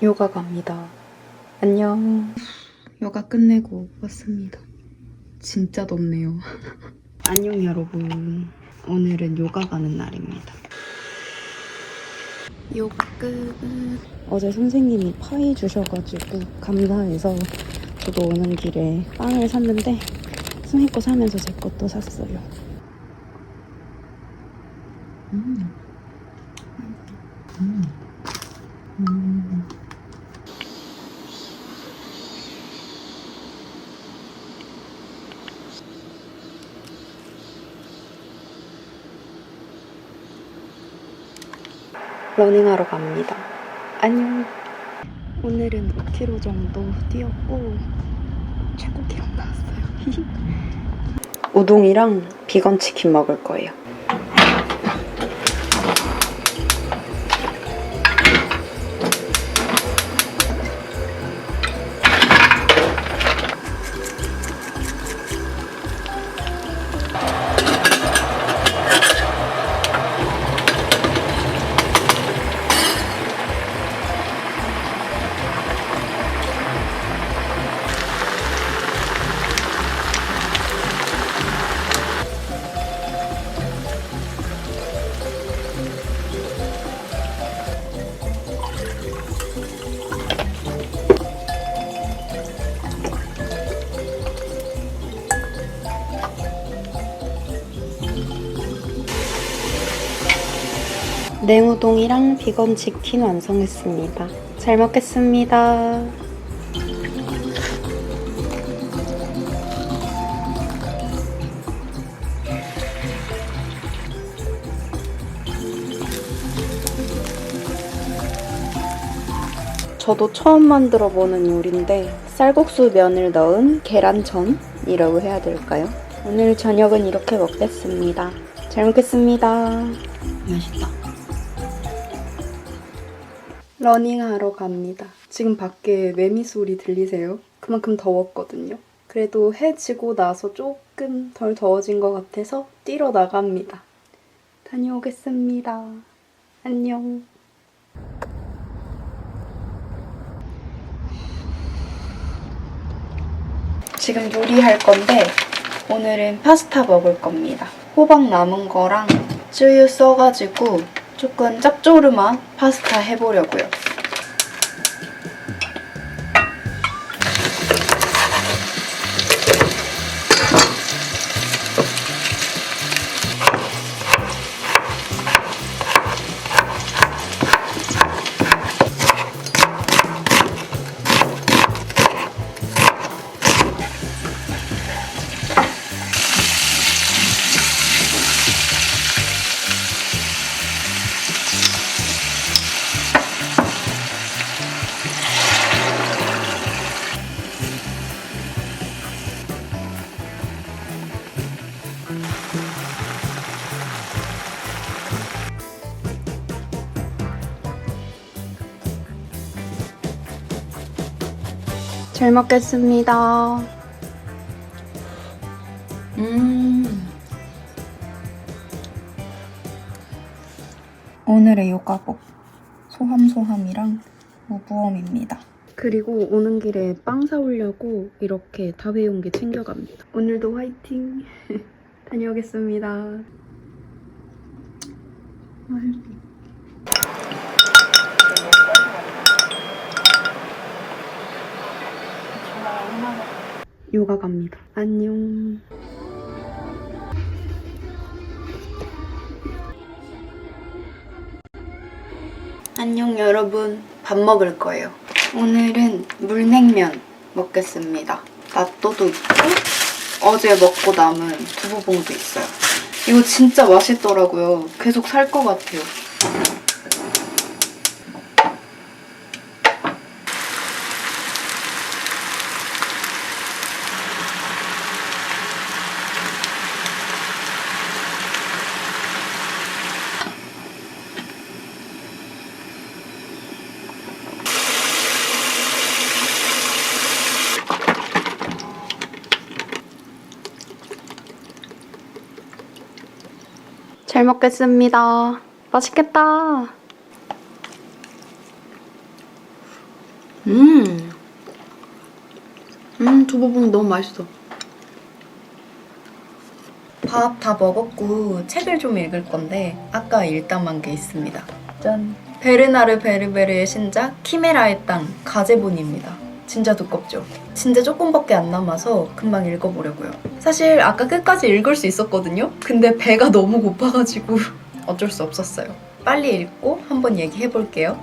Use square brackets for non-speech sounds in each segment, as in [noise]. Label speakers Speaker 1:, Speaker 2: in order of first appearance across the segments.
Speaker 1: 요가 갑니다. 안녕. 요가 끝내고 왔습니다. 진짜 덥네요. [laughs] 안녕 여러분. 오늘은 요가 가는 날입니다. 요가 끝. 어제 선생님이 파이 주셔가지고 감사해서 저도 오는 길에 빵을 샀는데 선생님 거 사면서 제 것도 샀어요. 음. 음. 음. 러닝하러 갑니다. 안녕. 오늘은 5km 정도 뛰었고 최고 기록 나왔어요. [laughs] 우동이랑 비건 치킨 먹을 거예요. 냉우동이랑 비건 치킨 완성했습니다. 잘 먹겠습니다. 저도 처음 만들어 보는 요리인데 쌀국수 면을 넣은 계란전이라고 해야 될까요? 오늘 저녁은 이렇게 먹겠습니다. 잘 먹겠습니다. 맛있다. 러닝하러 갑니다. 지금 밖에 매미 소리 들리세요? 그만큼 더웠거든요. 그래도 해 지고 나서 조금 덜 더워진 것 같아서 뛰러 나갑니다. 다녀오겠습니다. 안녕. 지금 요리할 건데 오늘은 파스타 먹을 겁니다. 호박 남은 거랑 쯔유 써가지고 조금 짭조름한 파스타 해보려고요. 잘 먹겠습니다. 음. 오늘의 요가복 소함소함이랑 무부엄입니다. 그리고 오는 길에 빵 사오려고 이렇게 다회용기 챙겨갑니다. 오늘도 화이팅! [laughs] 다녀오겠습니다. 맛있어. 요가 갑니다. 안녕. 안녕 여러분. 밥 먹을 거예요. 오늘은 물냉면 먹겠습니다. 낫또도 있고 어제 먹고 남은 두부봉도 있어요. 이거 진짜 맛있더라고요. 계속 살 것 같아요. 먹겠습니다. 맛있겠다.
Speaker 2: 음. 음, 두부봉 너무 맛있어.
Speaker 1: 밥 다 먹었고 책을 좀 읽을 건데 아까 일담한 게 있습니다. 짠. 베르나르 베르베르의 신작 키메라의 땅 가제본입니다. 진짜 두껍죠? 진짜 조금밖에 안 남아서 금방 읽어보려고요. 사실 아까 끝까지 읽을 수 있었거든요. 근데 배가 [laughs] 너무 고파가지고 어쩔 수 없었어요. 빨리 읽고 한번 얘기해 볼게요.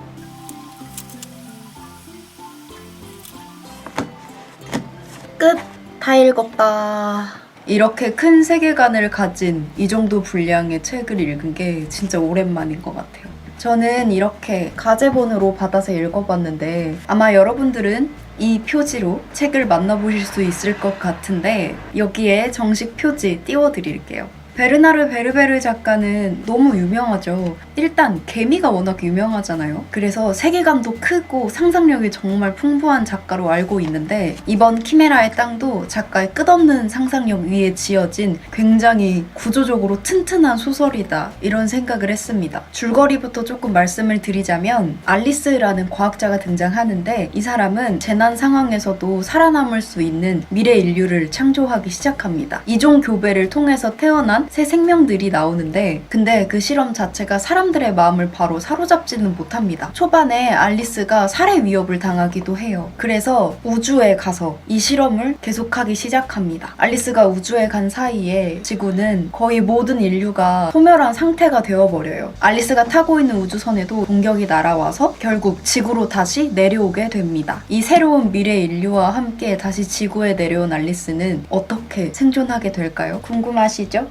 Speaker 1: 끝. 다 읽었다. 이렇게 큰 세계관을 가진 이 정도 분량의 책을 읽은 게 진짜 오랜만인 것 같아요. 저는 이렇게 가제본으로 받아서 읽어봤는데 아마 여러분들은 이 표지로 책을 만나보실 수 있을 것 같은데 여기에 정식 표지 띄워드릴게요. 베르나르 베르베르 작가는 너무 유명하죠. 일단 개미가 워낙 유명하잖아요. 그래서 세계관도 크고 상상력이 정말 풍부한 작가로 알고 있는데 이번 키메라의 땅도 작가의 끝없는 상상력 위에 지어진 굉장히 구조적으로 튼튼한 소설이다 이런 생각을 했습니다. 줄거리부터 조금 말씀을 드리자면 알리스라는 과학자가 등장하는데 이 사람은 재난 상황에서도 살아남을 수 있는 미래 인류를 창조하기 시작합니다. 이종 교배를 통해서 태어난 새 생명들이 나오는데 근데 그 실험 자체가 사람들의 마음을 바로 사로잡지는 못합니다. 초반에 알리스가 살해 위협을 당하기도 해요. 그래서 우주에 가서 이 실험을 계속하기 시작합니다. 알리스가 우주에 간 사이에 지구는 거의 모든 인류가 소멸한 상태가 되어버려요. 알리스가 타고 있는 우주선에도 공격이 날아와서 결국 지구로 다시 내려오게 됩니다. 이 새로운 미래 인류와 함께 다시 지구에 내려온 알리스는 어떻게 생존하게 될까요? 궁금하시죠?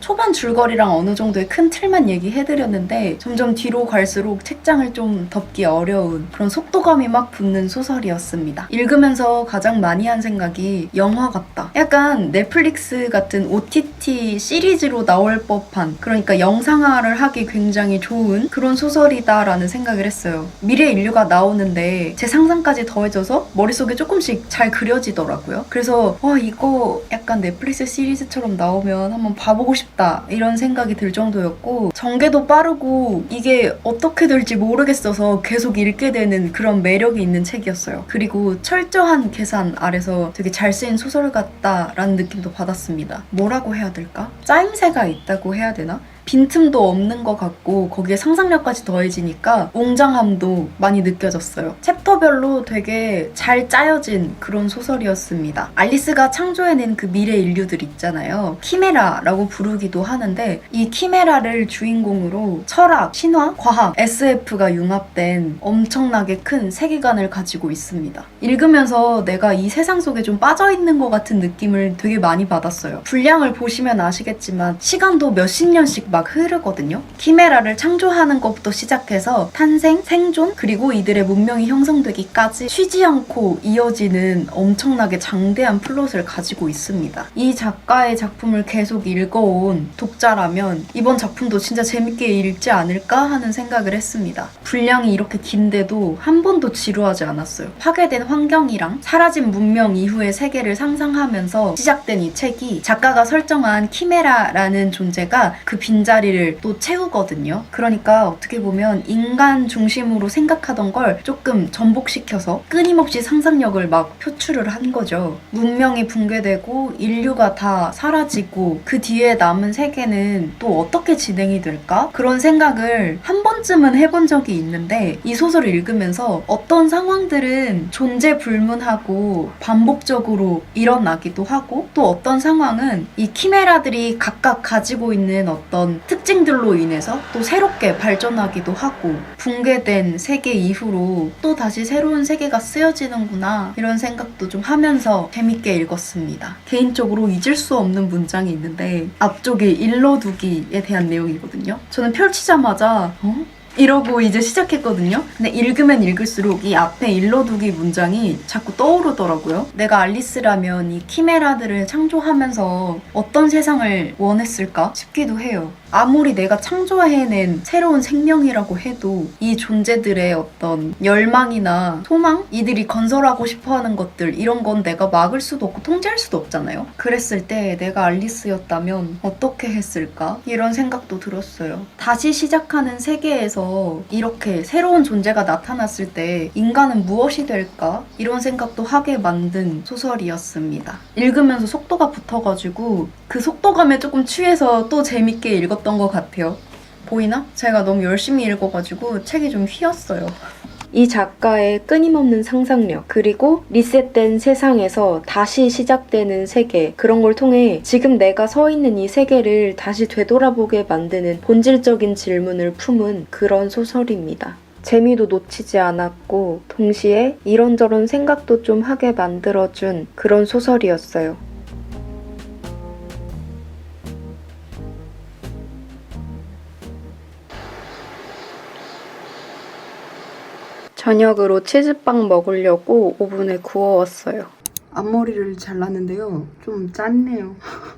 Speaker 1: 초반 줄거리랑 어느 정도의 큰 틀만 얘기해드렸는데 점점 뒤로 갈수록 책장을 좀 덮기 어려운 그런 속도감이 막 붙는 소설이었습니다. 읽으면서 가장 많이 한 생각이 영화 같다. 약간 넷플릭스 같은 OTT 시리즈로 나올 법한 그러니까 영상화를 하기 굉장히 좋은 그런 소설이다라는 생각을 했어요. 미래 인류가 나오는데 제 상상까지 더해져서 머릿속에 조금씩 잘 그려지더라고요. 그래서 와 이거 약간 넷플릭스 시리즈처럼 나오면 한번 봐보고 싶다 이런 생각이 들 정도였고 전개도 빠르고 이게 어떻게 될지 모르겠어서 계속 읽게 되는 그런 매력이 있는 책이었어요. 그리고 철저한 계산 아래서 되게 잘 쓰인 소설 같다라는 느낌도 받았습니다. 뭐라고 해야 될까? 짜임새가 있다고 해야 되나? 빈틈도 없는 것 같고 거기에 상상력까지 더해지니까 웅장함도 많이 느껴졌어요. 챕터별로 되게 잘 짜여진 그런 소설이었습니다. 알리스가 창조해낸 그 미래 인류들 있잖아요. 키메라라고 부르기도 하는데 이 키메라를 주인공으로 철학, 신화, 과학, SF가 융합된 엄청나게 큰 세계관을 가지고 있습니다. 읽으면서 내가 이 세상 속에 좀 빠져있는 것 같은 느낌을 되게 많이 받았어요. 분량을 보시면 아시겠지만 시간도 몇십 년씩 막 흐르거든요. 키메라를 창조하는 것부터 시작해서 탄생, 생존, 그리고 이들의 문명이 형성되기까지 쉬지 않고 이어지는 엄청나게 장대한 플롯을 가지고 있습니다. 이 작가의 작품을 계속 읽어온 독자라면 이번 작품도 진짜 재밌게 읽지 않을까 하는 생각을 했습니다. 분량이 이렇게 긴데도 한 번도 지루하지 않았어요. 파괴된 환경이랑 사라진 문명 이후의 세계를 상상하면서 시작된 이 책이 작가가 설정한 키메라라는 존재가 그 빈자리를 또 채우거든요. 그러니까 어떻게 보면 인간 중심으로 생각하던 걸 조금 전복시켜서 끊임없이 상상력을 막 표출을 한 거죠. 문명이 붕괴되고 인류가 다 사라지고 그 뒤에 남은 세계는 또 어떻게 진행이 될까? 그런 생각을 한 번쯤은 해본 적이 있는데 이 소설을 읽으면서 어떤 상황들은 존재 불문하고 반복적으로 일어나기도 하고 또 어떤 상황은 이 키메라들이 각각 가지고 있는 어떤 특징들로 인해서 또 새롭게 발전하기도 하고 붕괴된 세계 이후로 또 다시 새로운 세계가 쓰여지는구나 이런 생각도 좀 하면서 재밌게 읽었습니다. 개인적으로 잊을 수 없는 문장이 있는데 앞쪽에 일러두기에 대한 내용이거든요. 저는 펼치자마자 어? 이러고 이제 시작했거든요. 근데 읽으면 읽을수록 이 앞에 일러두기 문장이 자꾸 떠오르더라고요. 내가 알리스라면 이 키메라들을 창조하면서 어떤 세상을 원했을까 싶기도 해요. 아무리 내가 창조해낸 새로운 생명이라고 해도 이 존재들의 어떤 열망이나 소망? 이들이 건설하고 싶어 하는 것들, 이런 건 내가 막을 수도 없고 통제할 수도 없잖아요? 그랬을 때 내가 알리스였다면 어떻게 했을까? 이런 생각도 들었어요. 다시 시작하는 세계에서 보면서 이렇게 새로운 존재가 나타났을 때 인간은 무엇이 될까? 이런 생각도 하게 만든 소설이었습니다. 읽으면서 속도가 붙어가지고 그 속도감에 조금 취해서 또 재밌게 읽었던 것 같아요. 보이나? 제가 너무 열심히 읽어가지고 책이 좀 휘었어요. 이 작가의 끊임없는 상상력, 그리고 리셋된 세상에서 다시 시작되는 세계, 그런 걸 통해 지금 내가 서 있는 이 세계를 다시 되돌아보게 만드는 본질적인 질문을 품은 그런 소설입니다. 재미도 놓치지 않았고, 동시에 이런저런 생각도 좀 하게 만들어준 그런 소설이었어요. 저녁으로 치즈빵 먹으려고 오븐에 구워왔어요. 앞머리를 잘랐는데요. 좀 짰네요. [laughs]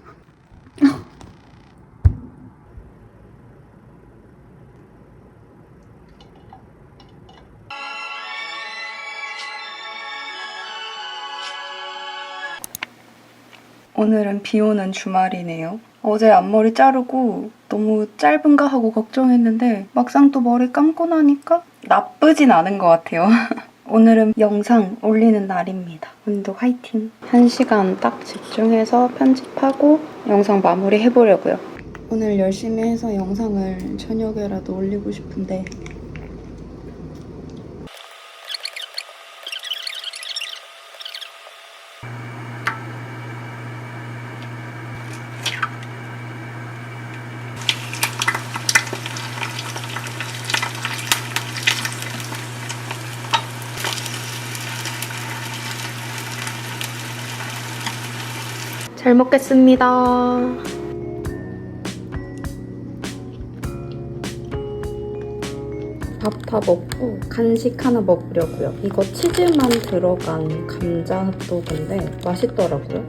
Speaker 1: 오늘은 비 오는 주말이네요. 어제 앞머리 자르고 너무 짧은가 하고 걱정했는데 막상 또 머리 감고 나니까 나쁘진 않은 것 같아요. [laughs] 오늘은 영상 올리는 날입니다. 오늘도 화이팅! 한 시간 딱 집중해서 편집하고 영상 마무리 해보려고요. 오늘 열심히 해서 영상을 저녁에라도 올리고 싶은데 잘 먹겠습니다. 밥 다 먹고 간식 하나 먹으려고요. 이거 치즈만 들어간 감자 핫도그인데 맛있더라고요.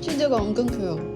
Speaker 1: 치즈가 은근 커요. 음.